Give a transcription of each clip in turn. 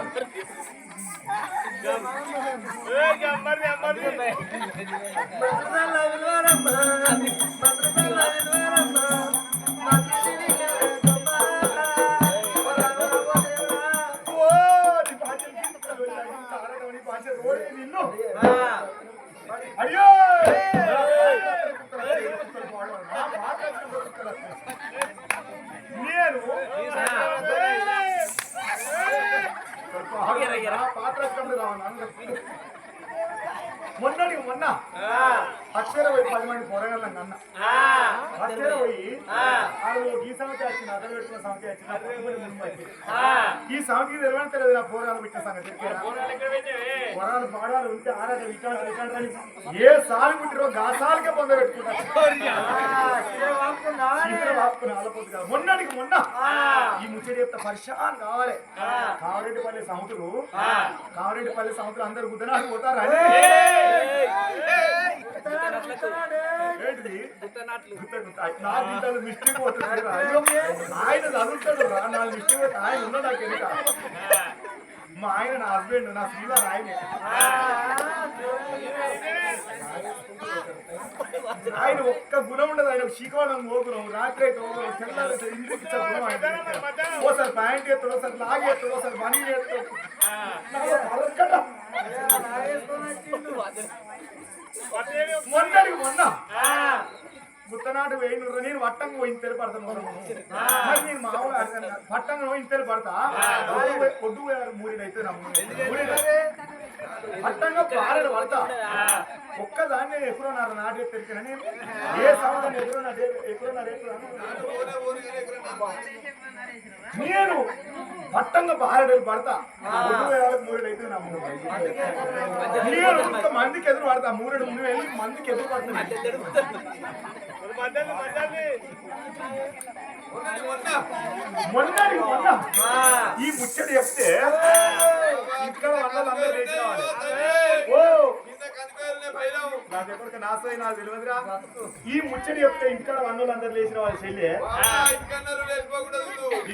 నాతో ఇంటి వాళ్ళు ఈ వచ్చింది అతను పెట్టుకున్న వచ్చింది తెలియని తెలియదు నా పోరాలు పెట్టిన సంగతి పొరాలు పాడాలు ఉంటే ఆరాట అని. ఏ సాలు పుట్టిరో గా సాలుకే పొంద పెట్టుకుంటారు. మొన్నటికి మొన్న. ఈ ముచ్చట చెప్తా పరిశాన్ కావాలి. కావరెడ్డిపల్లి సముద్రు కావరెడ్డిపల్లి సముద్రం అందరు గుద్దనాడు పోతారు? అని మిస్టేక్ ఆయన చదువుతాడు రా. నాలుగు మిస్టేక్ పోతే ఆయన ఉన్న నాకు ఎదుట మా ఆయన నా హస్బెండ్ నా శ్రీవారు ఆయనే ఆయన ఒక్క గుణం ఉండదు. ఆయన శీకోవడం ఓగురం రాత్రి అయితే ఓగురం తెల్లారి అయితే ఇంటికి గుణం ఆయన ఓసారి ప్యాంట్ ఎత్తాడు ఓసారి లాగి ఎత్తాడు ఓసారి బనీ ఎత్తాడు. మొన్నటికి మొన్న. ముత్తనాడు వేయినూరు నేను వట్టంగా పోయిన తెలు పడతాను నేను మామూలు అడగాను కాదు. వట్టంగా పోయిన తెలు పడతా ఒడ్డు పోయి- నమ్ము వట్టంగా పారెడు పడతా ఒక్కదాన్ని ఎక్కడున్నారు నాటే తెలిసిన నేను? ఏ సంవత్సరం ఎక్కడున్నారు ఎక్కడున్నారు నేను పట్టంగా పారెడు పడతా. ఒడ్డు పోయారు మూరిడు అయితే నమ్ము నేను మందికి ఎదురు పడతా. మూరెడు ముందు వెళ్ళి మందికి ఎదురు మొన్న ఈ ముచ్చట చెప్తే ఇక్కడ వాళ్ళందరూ లేచి రావాలి ఓ! ఈ ముచ్చట చెప్తే ఇంటికాడ వన్నులందరూ లేచిన వాళ్ళ చెల్లి.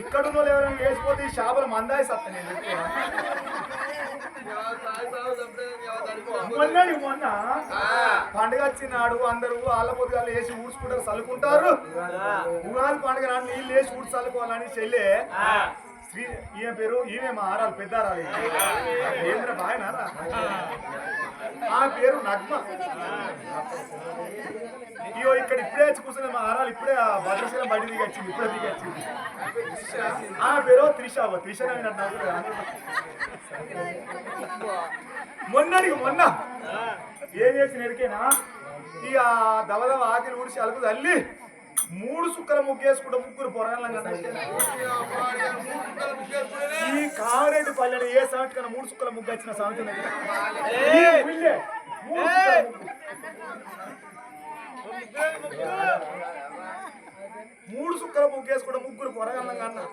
ఇక్కడ ఉన్న వాళ్ళు ఎవరైనా లేచిపోతే ఈ షాపులు మందాయి సత్త నేను. మొన్నటి మొన్న పండుగ వచ్చినాడు అందరూ ఆళ్ళ పొద్దుగాలు వేసి ఊడ్చుకుంటారు చల్లుకుంటారు. ఉగాది పండుగ నాడు నీళ్ళు వేసి ఊడ్చి చల్లుకోవాలని చెల్లె. ఈయన పేరు ఈమె మా ఆరాలు పెద్ద ఆరాలు ఏంద్ర బాయనారా ఆ పేరు నగ్మ. ఇయో ఇక్కడ ఇప్పుడే వచ్చి కూర్చున్న మా ఆరాలు ఇప్పుడే ఆ భద్రశీలం బయట దిగచ్చింది ఇప్పుడే దిగచ్చింది ఆ పేరు త్రిష త్రిష మొన్నడికి మొన్న ఏం చేసిన ఎరికేనా? ఇక దవదవ ఆకిలి ఊడిసి అలుపు తల్లి. మూడు సుక్కల ముగ్గేసుకుంటే ముగ్గురు పొరగలను ఈ కావరెడ్డి పల్లెలు ఏ సంవత్సరం కన్నా మూడు సుక్కల ముగ్గు. వచ్చిన సంవత్సరం మూడు సుక్కల ముగ్గేసుకుంటే ముగ్గురు పొరగలను కన్నా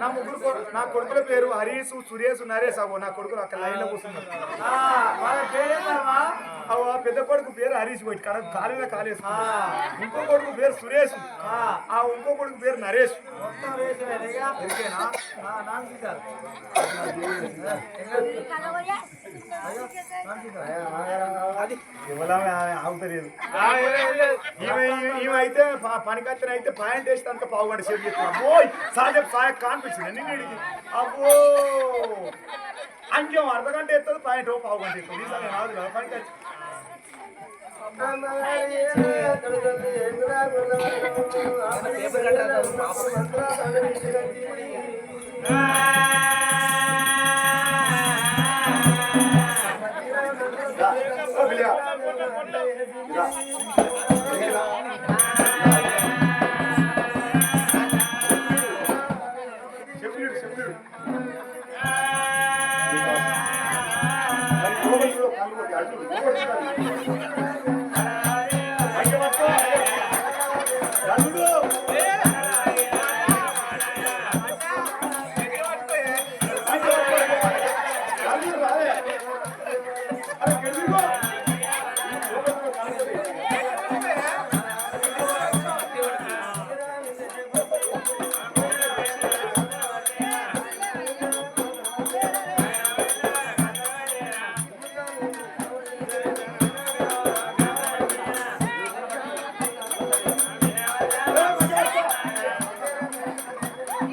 నా ముగ్గురు నా కొడుకుల పేరు హరీష్ సురేష్ నరేష్ అగో నా కొడుకులు అక్కడ లైన్లో కూర్చున్నారు అవ్వ, పెద్ద కొడుకు పేరు హరీష్ పోయి కడ కాలుగా కాలేసు ఇంకో కొడుకు పేరు సురేష్ ఆ ఇంకో కొడుకు పేరు నరేష్ ఓకేనా ఇవ్వలామే ఆగుతలేదు ఈమె అయితే పనికత్తిన అయితే పాయింట్ వేసి తనక పావు గంట సేపు చెప్తున్నా ఓయ్ సాజబ్ సాయ కాన్పించింది నిన్ను ఇడికి అబ్బో అంకెం అర్ధ గంట ఎత్తదు పాయింట్ పావు గంట ఎత్తదు ఈసారి రాదు కదా పనికత్తి ఓ colocar.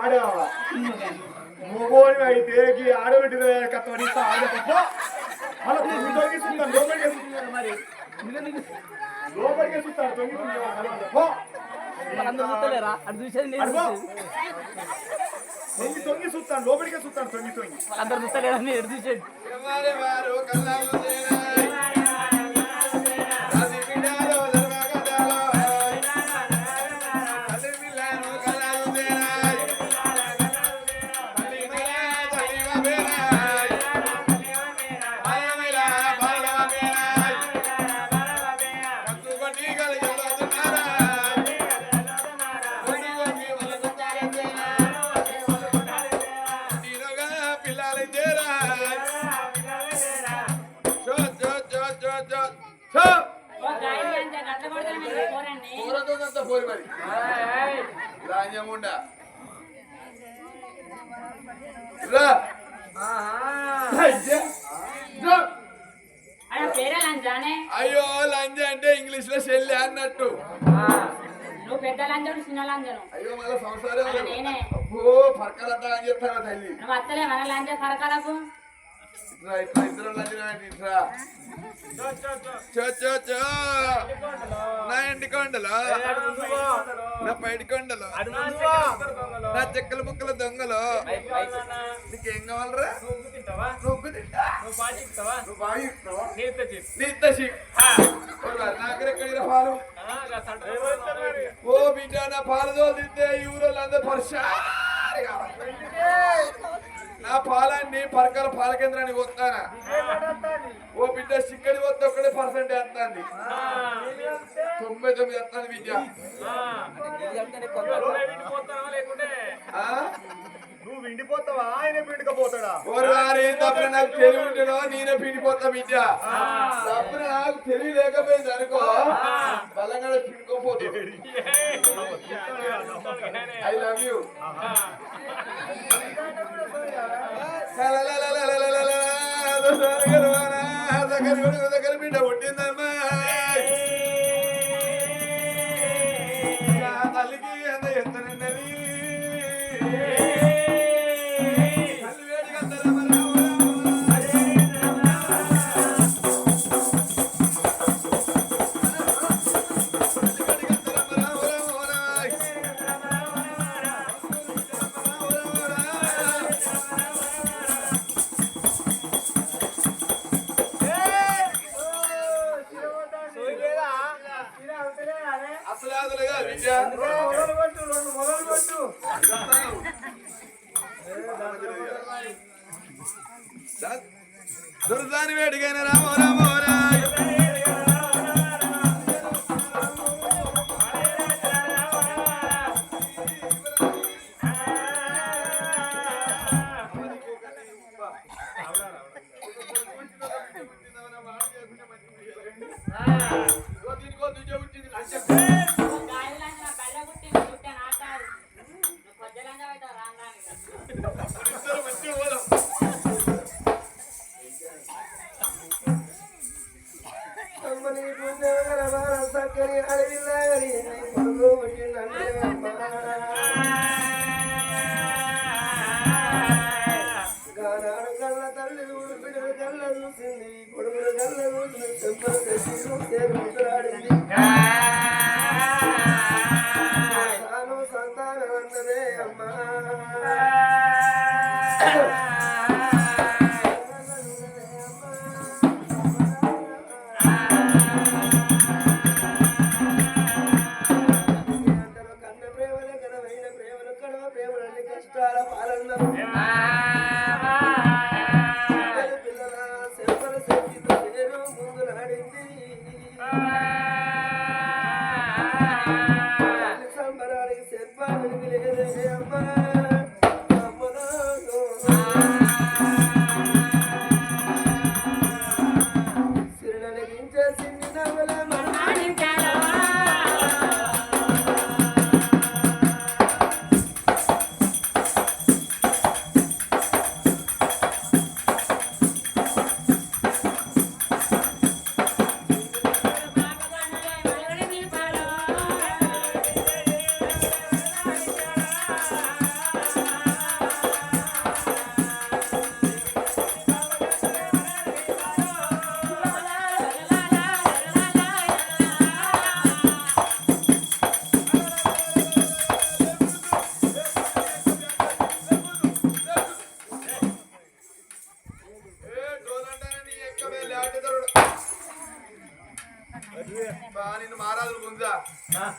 ఆడేవా మొగోని అయితే ఈ ఆడబిడ్డ కత్తవని అలా లోపలికి వేసుకుంటున్నాను మరి. లోపలికి వేసుకుంటాను తొంగి. తొంగి తొంగి చూస్తాను. లోపలికే చూస్తాను. తొంగి తొంగి అందరు చూస్తలేరా? చూసేది? అయ్యా. లంజ అంటే ఇంగ్లీష్లో చెల్లి అన్నట్టు నువ్వు పెద్ద లంజడు చిన్న లంజను అయ్యో మళ్ళీ సంసారం నేనే. అని చెప్తారా తల్లి. నువ్వు అత్తలే మన లంజ కరకరకు ఇట్లా ఇట్లా ఇద్దరు లంజన ఇట్లా చో చో చో. నా ఎండి కొండలు. నా పైడి కొండలు. నా చెక్కల ముక్కల దొంగలు. నీకేం కావాలరా? నువ్వు తింటా. నువ్వు బాగా ఇస్తావా నీత నాకెక్కడికి పాలు? ఓ బిడ్డ నా పాలు తోలితే ఈ ఊరోళ్ళు అందరూ పరిశారి నా పాలన్నీ పరకాల పాల కేంద్రానికి వస్తానా ఓ బిడ్డ చిక్కడి వస్తే ఒక్కడే పర్సెంట్ వేస్తుంది. తొంభై తొమ్మిది బిడ్డ. ఆ? నువ్వు విండిపోతావా? ఆయన పిండికపోతాడా నాకు తెలివి ఉంటేనో నేనే పిండిపోతా నాకు తెలివి లేకపోయింది అనుకో బలంగా పిండుకోపోతుంది ఐ లవ్ యూ దగ్గర బిడ్డ હા.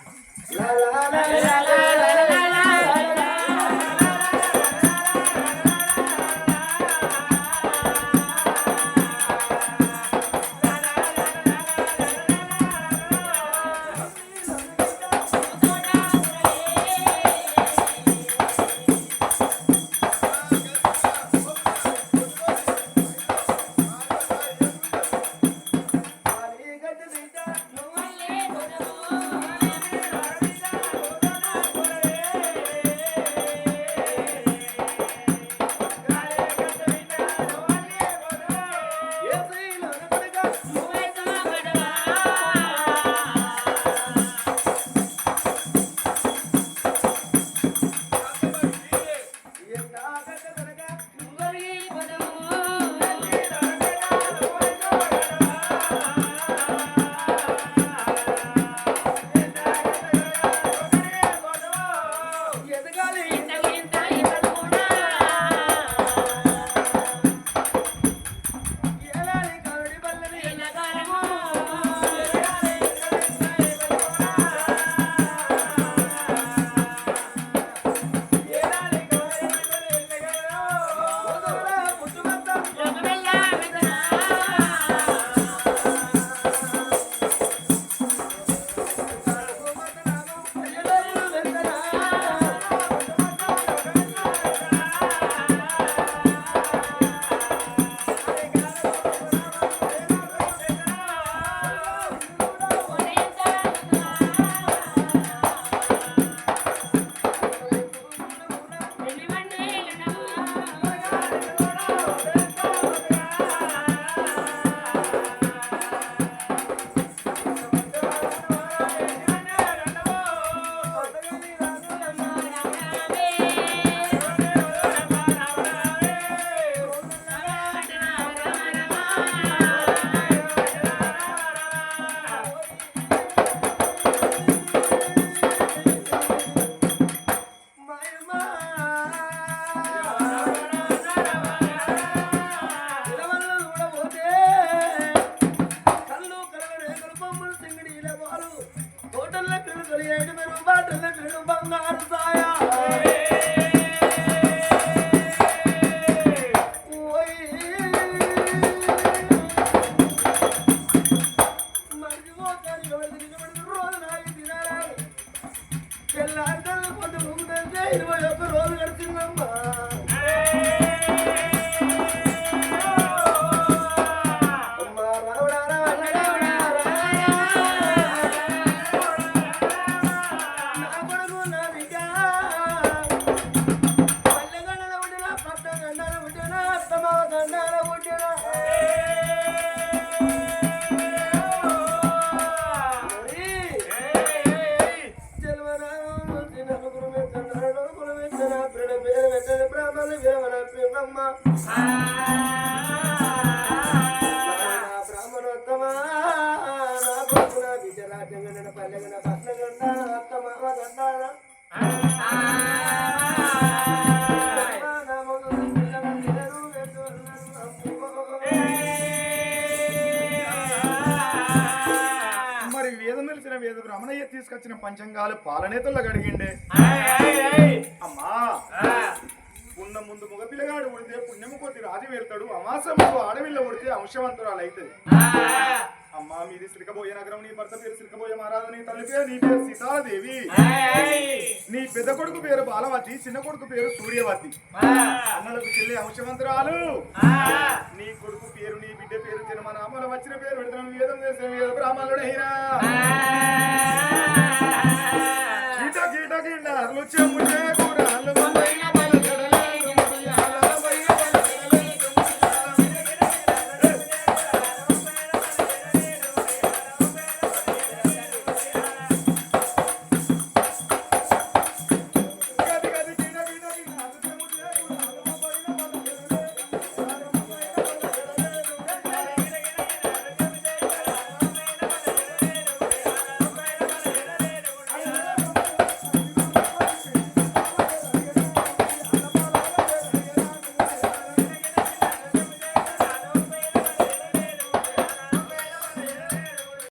బ్రహ్మణయ్య తీసుకొచ్చిన పంచంగాలు పాలనేతల్లో గడిగిండే అమ్మా. ఉన్న ముందు మగ పిల్లగాడు ఉడితే పుణ్యము కొద్ది రాజు వెళ్తాడు అమాసముకు ఆడవిల్ల ఉడితే అంశవంతురాలు అవుతుంది అమ్మా మీది శ్రీకబోయ నగరం నీ భర్త పేరు శ్రీకబోయ మహారాజు నీ తల్లి పేరు నీ పేరు సీతాదేవి నీ పెద్ద కొడుకు పేరు బాలవతి చిన్న కొడుకు పేరు సూర్యవతి అన్నలకు చెల్లి అంశవంతురాలు నీ కొడుకు పేరు నీ బిడ్డ పేరు జరిగి మన అమ్మల వచ్చిన పేరు విడతనం వేదం చేసిన వేద బ్రాహ్మణుడు గీట గీట గీట అరులు చెప్పుడే